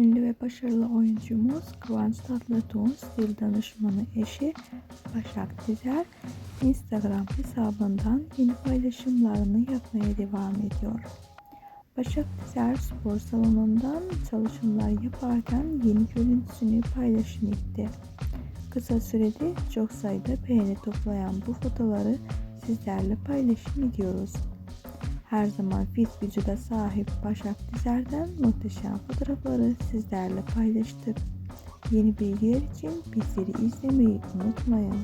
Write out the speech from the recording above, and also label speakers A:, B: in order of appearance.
A: Ünlü ve başarılı oyuncumuz Kıvanç Tatlıtuğ'un stil danışmanı eşi Başak Dizer, Instagram hesabından yeni paylaşımlarını yapmaya devam ediyor. Başak Dizer spor salonundan çalışımlar yaparken yeni görüntüsünü paylaşım etti. Kısa sürede çok sayıda beğeni toplayan bu fotoları sizlerle paylaşım ediyoruz. Her zaman fit vücuda sahip Başak Dizer'den muhteşem fotoğrafları sizlerle paylaştık. Yeni bilgiler için bizleri izlemeyi unutmayın.